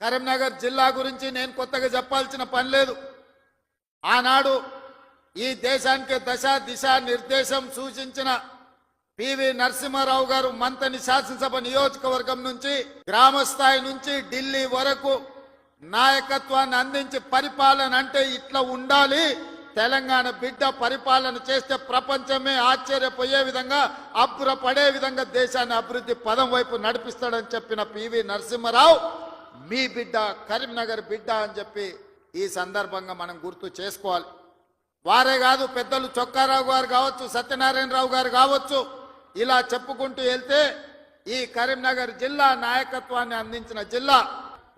కరీంనగర్ జిల్లా గురించి నేను కొత్తగా చెప్పాల్సిన పని లేదు. ఆనాడు ఈ దేశానికి దశ దిశ నిర్దేశం సూచించిన పివి నరసింహారావు గారు మంతని శాసనసభ నియోజకవర్గం నుంచి గ్రామ స్థాయి నుంచి ఢిల్లీ వరకు నాయకత్వాన్ని అందించి పరిపాలన అంటే ఇట్లా ఉండాలి. తెలంగాణ బిడ్డ పరిపాలన చేస్తే ప్రపంచమే ఆశ్చర్యపోయే విధంగా అబ్బురపడే విధంగా దేశాన్ని అభివృద్ధి పదం వైపు నడిపిస్తాడని చెప్పిన పివి నరసింహారావు మీ బిడ్డ కరీంనగర్ బిడ్డ అని చెప్పి ఈ సందర్భంగా మనం గుర్తు చేసుకోవాలి. వారే కాదు పెద్దలు చొక్కారావు గారు కావచ్చు సత్యనారాయణరావు గారు కావచ్చు ఇలా చెప్పుకుంటూ వెళ్తే ఈ కరీంనగర్ జిల్లా నాయకత్వాన్ని అందించిన జిల్లా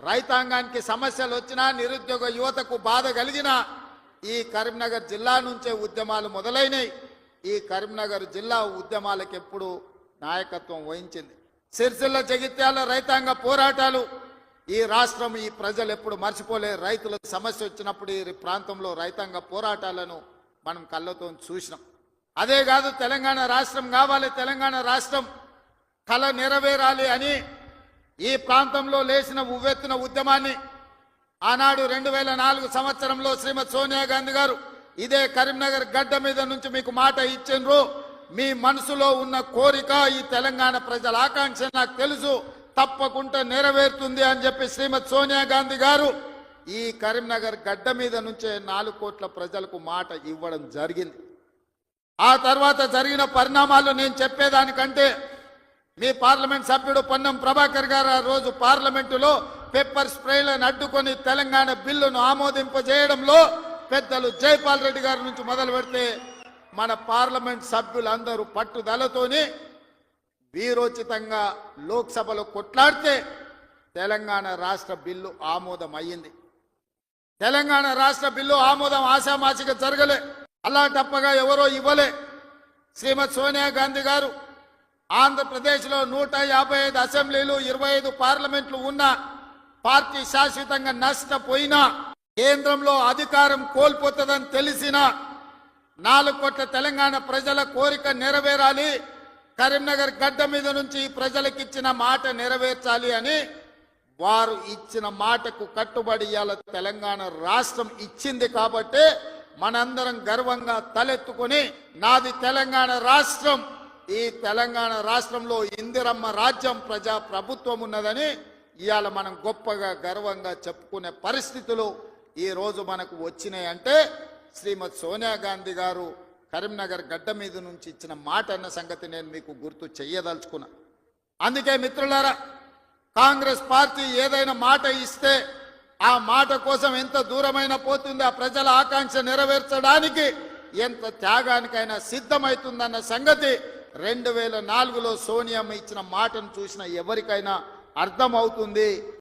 రైతాంగానికి సమస్యలు వచ్చినా నిరుద్యోగ యువతకు బాధ కలిగినా ఈ కరీంనగర్ జిల్లా నుంచే ఉద్యమాలు మొదలైనవి ఈ కరీంనగర్ జిల్లా ఉద్యమాలకు ఎప్పుడు నాయకత్వం వహించింది. సిరిసిల్ల జగిత్యాల రైతాంగ పోరాటాలు ఈ రాష్ట్రం ఈ ప్రజలు ఎప్పుడు మర్చిపోలే రైతుల సమస్య వచ్చినప్పుడు ఈ ప్రాంతంలో రైతాంగ పోరాటాలను మనం కళ్ళతో చూసినాం. అదే కాదు తెలంగాణ రాష్ట్రం కావాలి తెలంగాణ రాష్ట్రం కళ నెరవేరాలి అని ఈ ప్రాంతంలో లేచిన ఉవ్వెత్తున ఉద్యమాన్ని ఆనాడు రెండు వేల నాలుగు సంవత్సరంలో శ్రీమతి సోనియా గాంధీ గారు ఇదే కరీంనగర్ గడ్డ మీద నుంచి మీకు మాట ఇచ్చిండ్రు. మీ మనసులో ఉన్న కోరిక ఈ తెలంగాణ ప్రజల ఆకాంక్ష నాకు తెలుసు. తప్పకుండా నెరవేరుతుంది అని చెప్పి శ్రీమతి సోనియా గాంధీ గారు ఈ కరీంనగర్ గడ్డ మీద నుంచే నాలుగు కోట్ల ప్రజలకు మాట ఇవ్వడం జరిగింది. ఆ తర్వాత జరిగిన పరిణామాలు నేను చెప్పేదానికంటే మీ పార్లమెంట్ సభ్యుడు పొన్నం ప్రభాకర్ గారు ఆ రోజు పార్లమెంటులో పెప్పర్ స్ప్రేలను అడ్డుకొని తెలంగాణ బిల్లును ఆమోదింపజేయడంలో పెద్దలు జైపాల్ రెడ్డి గారి నుంచి మొదలు పెడితే మన పార్లమెంట్ సభ్యులందరూ పట్టుదలతోని వీరోచితంగా లోక్సభలో కొట్లాడితే తెలంగాణ రాష్ట్ర బిల్లు ఆమోదం అయ్యింది తెలంగాణ రాష్ట్ర బిల్లు ఆమోదం ఆశామాసిగా జరగలే. అలా తప్పగా ఎవరో ఇవ్వలే. శ్రీమతి సోనియా గాంధీ గారు ఆంధ్రప్రదేశ్లో నూట యాభై ఐదు అసెంబ్లీలు ఇరవై ఐదు పార్లమెంట్లు ఉన్న పార్టీ శాశ్వతంగా నష్టపోయినా కేంద్రంలో అధికారం కోల్పోతుందని తెలిసినా నాలుగు కోట్ల తెలంగాణ ప్రజల కోరిక నెరవేరాలి. కరీంనగర్ గడ్డ మీద నుంచి ఈ ప్రజలకిచ్చిన మాట నెరవేర్చాలి అని వారు ఇచ్చిన మాటకు కట్టుబడి ఇవాళ తెలంగాణ రాష్ట్రం ఇచ్చింది కాబట్టి మనందరం గర్వంగా తలెత్తుకొని నాది తెలంగాణ రాష్ట్రం. ఈ తెలంగాణ రాష్ట్రంలో ఇందిరమ్మ రాజ్యం ప్రజా ప్రభుత్వం ఉన్నదని ఇవాళ మనం గొప్పగా గర్వంగా చెప్పుకునే పరిస్థితులు ఈ రోజు మనకు వచ్చినాయంటే శ్రీమతి సోనియా గాంధీ గారు కరీంనగర్ గడ్డ మీద నుంచి ఇచ్చిన మాట అన్న సంగతి నేను మీకు గుర్తు చెయ్యదలుచుకున్నా. అందుకే మిత్రులారా కాంగ్రెస్ పార్టీ ఏదైనా మాట ఇస్తే ఆ మాట కోసం ఎంత దూరమైన పోతుంది ఆ ప్రజల ఆకాంక్ష నెరవేర్చడానికి ఎంత త్యాగానికైనా సిద్ధమవుతుందన్న సంగతి రెండు వేల నాలుగులో సోనియమ్మ ఇచ్చిన మాటను చూసిన ఎవరికైనా అర్థమవుతుంది.